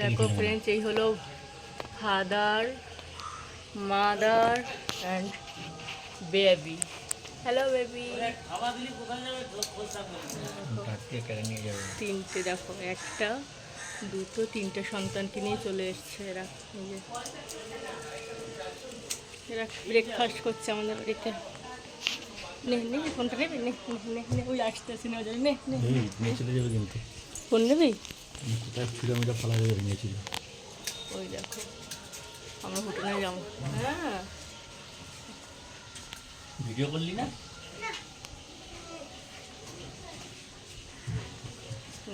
দেখো ফ্রেন্ডস এই হলো father mother and baby hello baby তিনটে দেখো একটা দুটো তিনটে সন্তানকে নিয়ে চলে এসছে এরা। এরা ব্রেকফাস্ট করছে আমাদের বাড়িতে। নে নে ফোনটা নেবে? নে নে, নে নে ওই আসতেছি না নে নে। ফোন নেবি? কোথায় ছিল আমি ফালা যাবে নিয়েছিল। ওই দেখো আমরা হোটেলে যাব। হ্যাঁ। ভিডিও করলি না?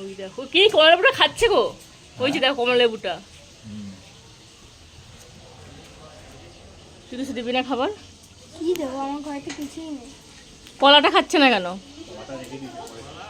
ওই দেখো কি কমলা লেবুটা খাচ্ছে গো? ওই যে দেখো কমলা লেবুটা। শুধু শুধু দিবি না খাবার। কি দেবো আমার ঘরে কিছুই নেই। কলাটা খাচ্ছে না কেন?